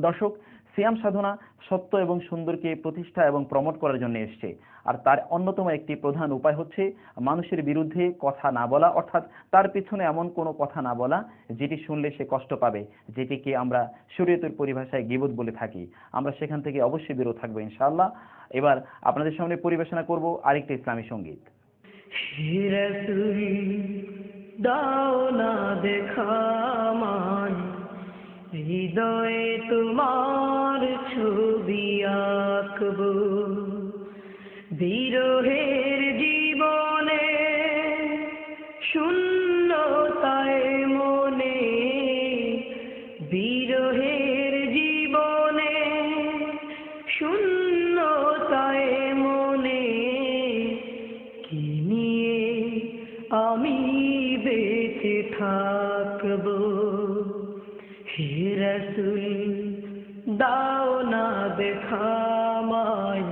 দর্শক, সিয়াম সাধনা সত্য এবং সুন্দরকে প্রতিষ্ঠা এবং প্রমোট করার জন্য এসছে। আর তার অন্যতম একটি প্রধান উপায় হচ্ছে মানুষের বিরুদ্ধে কথা না বলা, অর্থাৎ তার পিছনে এমন কোনো কথা না বলা, যেটি শুনলে সে কষ্ট পাবে, যেটিকে আমরা শরীয়তের পরিভাষায় গিবত বলে থাকি। আমরা সেখান থেকে অবশ্যই বিরত থাকব, ইনশাআল্লাহ। এবার আপনাদের সামনে পরিবেশনা করব আরেকটি ইসলামী সংগীত। দাও না দেখামায় হৃদয়ে তোমার ছবি আঁকব। বিরহের জীবনে শূন্যতায় মনে, বিরহের জীবনে শূন্যতায় মনে, কি নিয়ে আমি বেঁচে থাকব? হে রসুল দাও না দেখামায়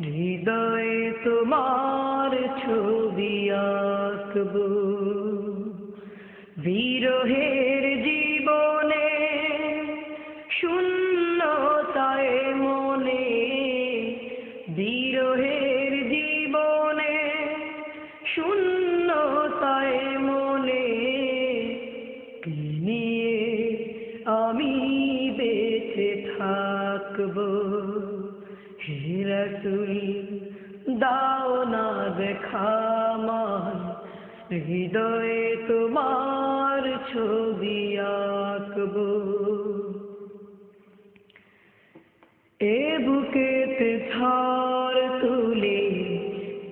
হৃদয়ে তোমার ছবি আঁকব। বিরহের না হৃদয়ে তোমার ছবি আঁকবো। এ বুকেতে ঝড় তুলে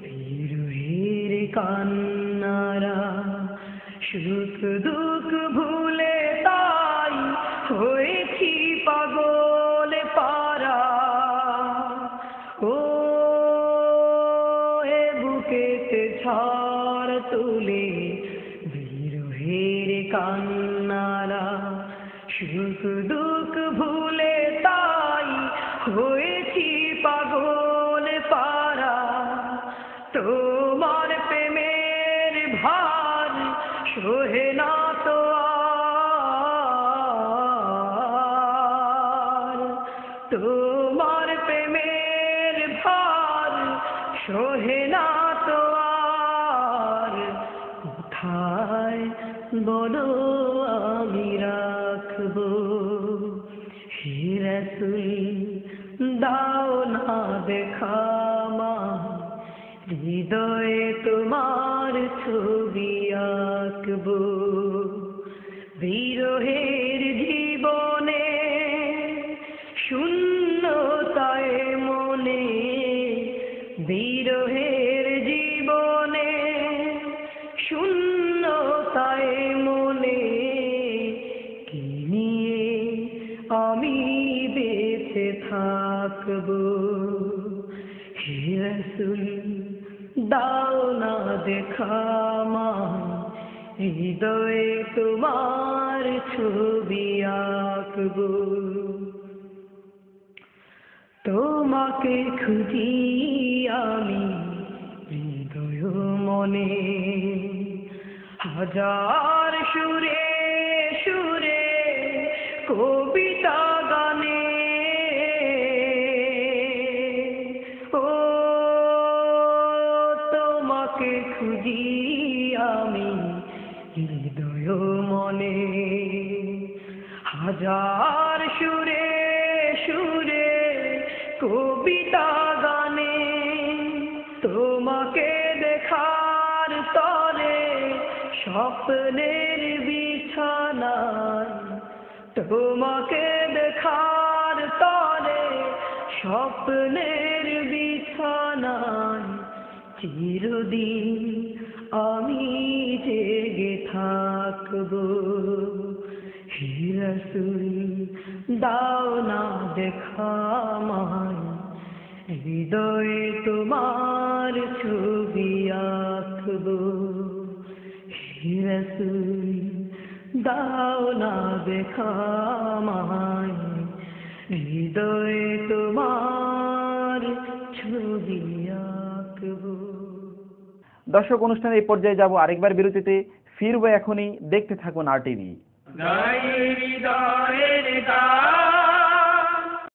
বিরহের কান্নারা, সুখ দুঃখ ভুলে তাই হয়েছি তুলে বিরহের কান্নারা, সুখ দুঃখ ভুলে তাই হয়েছি পাগল পারা তোমার প্রেমের ভার সোহে না তো তোমার প্রেমের ভার সোহে না কোথায় বলো আমি রাখব। হে রসুল দাও না দেখামা হৃদয়ে তোমার ছবি আঁকব। বিরহের থাকব হে রসুল দাও না দেখামা হৃদয়ে তোমার ছবি আঁকব তোমাকে খুঁজি আমি হৃদয় মনে হাজার সুরে সুরে কবিতা গানে খুঁজি আমি হৃদয় মনে। হাজার সুরে সুরে কবিতা গানে তোমাকে দেখার তরে স্বপ্নের বিছানায় তোমাকে দেখার তরে স্বপ্নের চিরদিন আমি জেগে থাকব। হে দাও না দেখা দেখামায় হৃদয়ে তোমার ছবি আঁকবো। হে দাও না দেখা দেখামায় হৃদয়ে তোমার ছবি দর্শক অনুষ্ঠানের এই পর্যায়ে যাব আরেকবার বিরতিতে। ফিরবো এখনই। দেখতে থাকুন আর টিভি